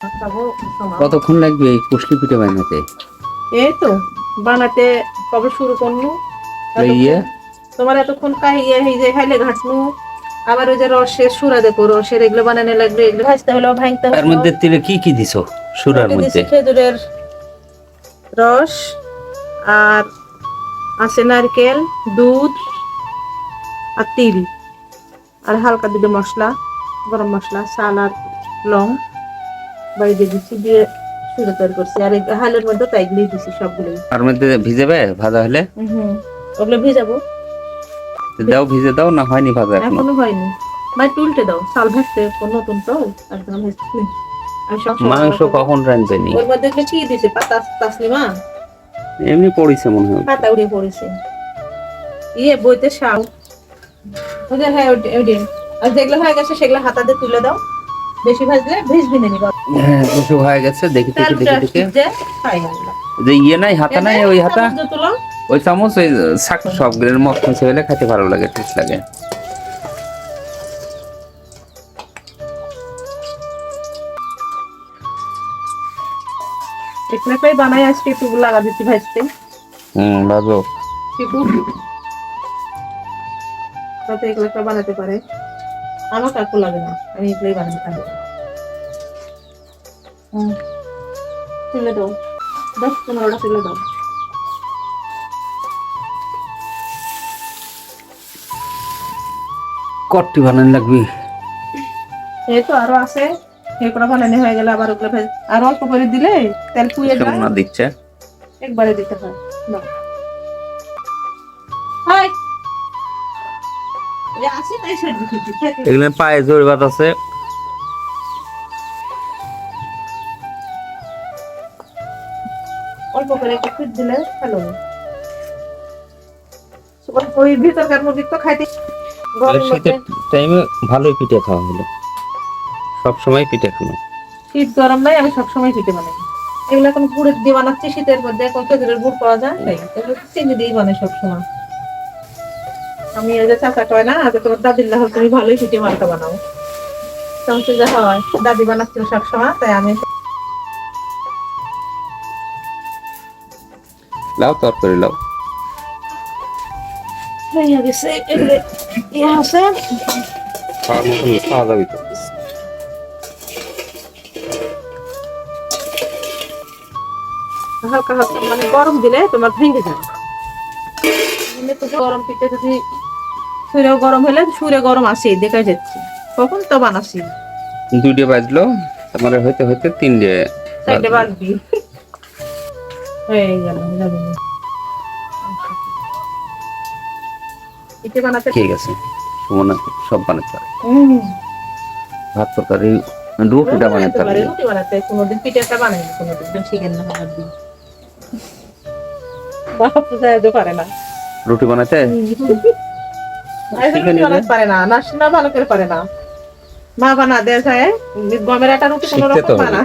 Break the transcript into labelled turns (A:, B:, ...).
A: সময়।
B: কতক্ষণ লাগবে এই কুশলি পিঠে বানাতে?
A: এই তো বানাতে কবে শুরু করনু?
B: ইয়ে।
A: তোমার এতক্ষণ কাহিয়ে এই যে খাইলে ঘাটনু। আবার ওই যে রসের সুরা দেখো রসের এগুলো বানানো লাগবে এগুলো ভাজতে হলো ভাঙতে
B: তার মধ্যে তিলে কি কি দিছো সুরার মধ্যে?
A: খেজুরের রস আর আছে নারকেল দুধ আর তিল। আর হালকা দিকে মশলা গরম মশলা সাল আর লং। বাইরে দিচ্ছি দিয়ে সুরা তৈরি করছি। আর হালের মধ্যে তাইগুলি দিছি সবগুলোই।
B: তার মধ্যে ভিজেবে ভাজা হলে?
A: হুম ওগুলো ভিজাবো।
B: দাও ভিজে দাও না হয়নি ভাজা
A: এখনও? হয়নি। মাই টুলটে দাও চাল ভাজতে কোন নতুন তো একদম সব
B: মাংস কখন রাঁধবেনি
A: ওর মধ্যে কি দিছে পাতা তাসলিমা
B: এমনি পড়িছে মনে হয়।
A: পাতা উড়িয়ে পড়েছে। ইয়ে বইতে শাও ওদের হ্যাঁ ওই আর যেগুলো হয়ে গেছে সেগুলো হাতাতে তুলে দাও। বেশি ভাজলে ভিজবি না নিবা
B: হ্যাঁ বসে হয়ে গেছে দেখি দেখি দেখি দেখি।
A: যে খাই আমরা।
B: যে ইয়ে নাই হাতা নাই ওই হাতা?
A: চামচ দিয়ে তুলো।
B: ওই চামচ ওই শাক সব মত মিশে হলে খেতে ভালো লাগে টেস্ট লাগে।
A: বানাই আজকে একটু লাগা দিচ্ছি ভাজতে।
B: হুম ভাজো।
A: এগুলো বানাতে পারে। আমার কাকু লাগে না। আমি এগুলোই বানাতে পারি। তুলে দাও। দশ পনেরোটা তুলে দাও।
B: কটটি বানানো লাগবে।
A: এই তো আরও আছে। এগুলো বানানো হয়ে গেলে আবার ওগুলো আর অল্প করে দিলে তেল যায়।
B: না দিচ্ছে?
A: একবারে দিতে হয়। হাই
B: এগুলো পায়ে জোর বাত আছে।
A: অল্প করে একটু দিলে ভালো ওই- ওই ভিতরকার মুরগি তো খাইতে
B: শীতের টাইমে ভালোই পিঠে খাওয়া হলো। সব সময় পিঠে খানো
A: শীত গরম নাই আমি সবসময় পিঠে বানাই। এগুলো এখন গুড়ের দিয়ে বানাচ্ছি শীতের মধ্যে এখন খেজুরের গুড় পাওয়া যায় তাই চিনি দিয়েই বানাই সবসময় আমি এই যে চাচা কয় না যে তোমার দাদির লাহ তুমি ভালোই পিঠে মালটা বানাও। তখন যা হয় দাদি বানাচ্ছিল সবসময় তাই আমি
B: লাও তরকারি লাও।
A: হয়ে গেছে এগুলো ইয়ে আছে।
B: খাওয়া যাবে তো।
A: হালকা হালকা মানে গরম দিলে তোমার ভেঙে যাবে গরম পিঠে যদি সুরে গরম হলে সুরে গরম আসে দেখা যাচ্ছে। কখন? তো বানাসি
B: দুইটে বাজলো তোমার হইতে হইতে তিনটে বাজলো।
A: বাজবি। হয়ে গেল বানাতে
B: ঠিক আছে। সুমনা সব বানাতে পারে। ভাত তরকারি রুটিটা বানাতে পারে
A: রুটি বানাতে। কোনোদিন পিঠেটা বানাই কোনোদিন শিখেন না দিন বাপ তো পারে না।
B: রুটি বানাতে?
A: পারে না নাসিনা ভালো করে পারে না। মা বানা দেয় যায় গমের আটা রুটি কোনো রকম বানা